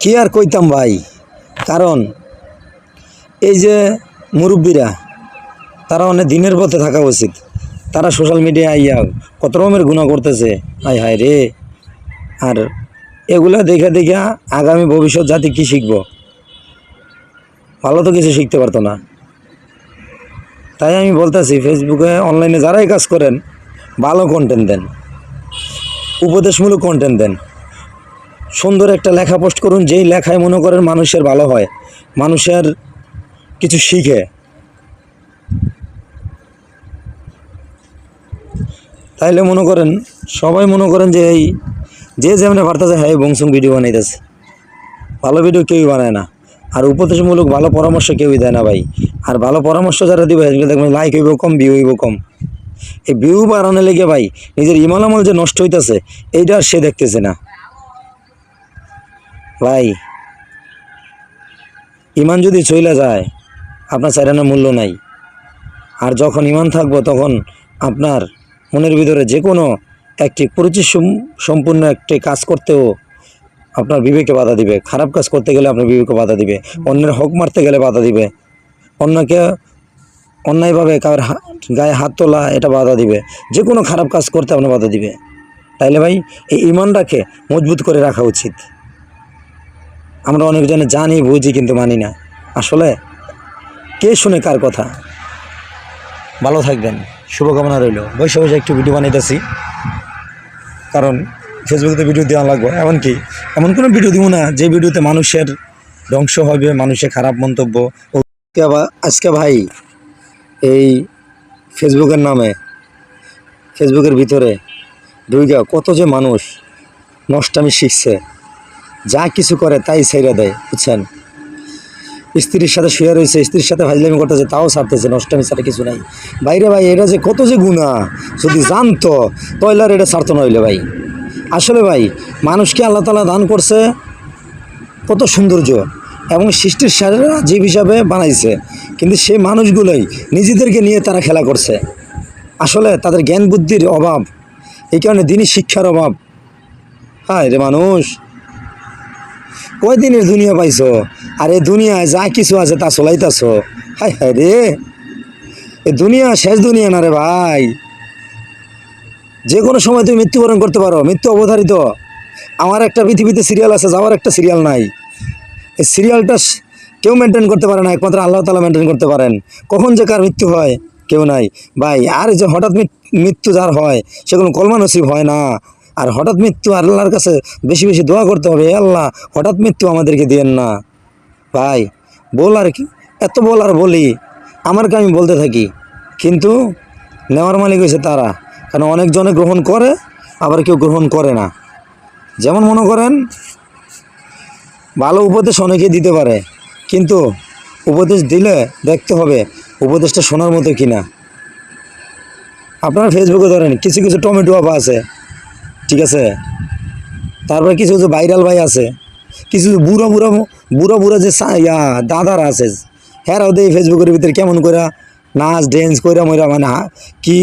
কি আর কইতাম ভাই? কারণ এই যে মুরব্বীরা, তারা অনেক দিনের পথে থাকা উচিত। তারা সোশ্যাল মিডিয়ায় আইয়া কত রকমের গুণা করতেছে। হায় হায় রে। আর এগুলা দেখে দেখে আগামী ভবিষ্যৎ জাতি কি শিখব? ভালো তো কিছু শিখতে পারতো না। তাই আমি বলতেছি ফেসবুকে অনলাইনে যারাই কাজ করেন, ভালো কন্টেন্ট দেন। উপদেশমূলক কন্টেন্ট দেন। সুন্দর একটা লেখা পোস্ট করুন, যেই লেখায় মনে করেন মানুষের ভালো হয়, মানুষের কিছু শিখে। তাইলে মনে করেন, সবাই মনে করেন যে এই, যে যেমন পারতেছে হ্যাঁ বংশং ভিডিও বানাইতেছে। ভালো ভিডিও কেউই বানায় না। আর উপদেশমূলক ভালো পরামর্শ কেউই দেয় না ভাই। আর ভালো পরামর্শ যারা দিবে দেখবেন লাইক হইব কম ভিউ হইব কম। এই ভিউ বাড়ানো লেগে ভাই, নিজের ইমাল আমল যে নষ্ট হইতেছে, এইটা আর সে দেখতেছে না। ভাই, ইমান যদি চইলা যায়, আপনার চাইরানোর মূল্য নাই। আর যখন ইমান থাকব, তখন আপনার মনের ভিতরে যে কোনো একটি পরিচিত সম্পূর্ণ একটি কাজ করতেও আপনার বিবেকে বাধা দিবে। খারাপ কাজ করতে গেলে আপনার বিবেকে বাধা দিবে। অন্যের হক মারতে গেলে বাধা দিবে। অন্যকে অন্যায়ভাবে কারোর গায়ে হাত তোলা, এটা বাধা দিবে। যে কোনো খারাপ কাজ করতে আপনার বাধা দিবে। তাইলে ভাই, এই ইমানটাকে মজবুত করে রাখা উচিত। আমরা অনেকজনে জানি, বুঝি কিন্তু মানি না। আসলে কে শুনে কার কথা? ভালো থাকবেন, শুভকামনা রইল। বসে বসে একটু ভিডিও বানাইতেছি। কারণ ফেসবুকে ভিডিও দেওয়া লাগবে। এমনকি এমন কোনো ভিডিও দিব না যে ভিডিওতে মানুষের ধ্বংস হবে, মানুষের খারাপ মন্তব্য। আজকে ভাই এই ফেসবুকের নামে ফেসবুকের ভিতরে ঢুইগা কত যে মানুষ নষ্টামি শিখছে। যা কিছু করে তাই ছেড়ে দেয়, বুঝছেন? স্ত্রীর সাথে শুয়ে রয়েছে, স্ত্রীর সাথে ভাজলামি করতেছে, তাও ছাড়তেছে নষ্টামি ছাড়া কিছু নাই। বাইরে ভাই, এটা যে কত যে গুণা যদি জানতো তৈলার এটা ছাড়তো নইলে ভাই। আসলে ভাই মানুষকে আল্লাহ তালা দান করছে? কত সৌন্দর্য। এবং সৃষ্টির সারা জীব হিসাবে বানাইছে, কিন্তু সেই মানুষগুলোই নিজেদেরকে নিয়ে তারা খেলা করছে। আসলে তাদের জ্ঞান বুদ্ধির অভাব, এই কারণে দিনই শিক্ষার অভাব। হ্যাঁ রে মানুষ! কয় দিনের দুনিয়া পাইছো? আর এই দুনিয়ায় যা কিছু আছে তা চলাইতাছ। হায় হায় রে। এ দুনিয়া শেষ দুনিয়া না রে ভাই। যে কোনো সময় তুমি মৃত্যুবরণ করতে পারো, মৃত্যু অবধারিত। আমার একটা পৃথিবীতে সিরিয়াল আছে, যাওয়ার একটা সিরিয়াল নাই। এই সিরিয়ালটা কেউ মেনটেন করতে পারে না, একমাত্র আল্লাহ তালা মেনটেন করতে পারেন। কখন যে কার মৃত্যু হয়, কেউ নাই। ভাই, আর যে হঠাৎ মৃত্যু যার হয় সেগুলো কলমা নসিব হয় না। আর হঠাৎ মৃত্যু আল্লাহর কাছে বেশি বেশি দোয়া করতে হবে আল্লাহ, হঠাৎ মৃত্যু আমাদেরকে দিয়েন না। ভাই, বল আর কি? এত বল আর বলি আমারকে আমি বলতে থাকি। কিন্তু নেওয়ার মালিক হয়েছে তারা, কারণ অনেকজনে গ্রহণ করে, আবার কেউ গ্রহণ করে না। যেমন মনে করেন, ভালো উপদেশ অনেকেই দিতে পারে, কিন্তু উপদেশ দিলে দেখতে হবে উপদেশটা শোনার মতো কিনা। আপনারা ফেসবুকে ধরেন, কিছু কিছু টমেটো আপা আছে ঠিক আছে? তারপরে কিছু কিছু ভাইরাল ভাই আছে। কিছু বুড়ো বুড়ো বুড়ো বুড়ো যে ইয়া, দাদারা আছে। হ্যাঁ ওদের ফেসবুকের ভিতরে কেমন করে নাচ ড্যান্স করে মরা মানে কি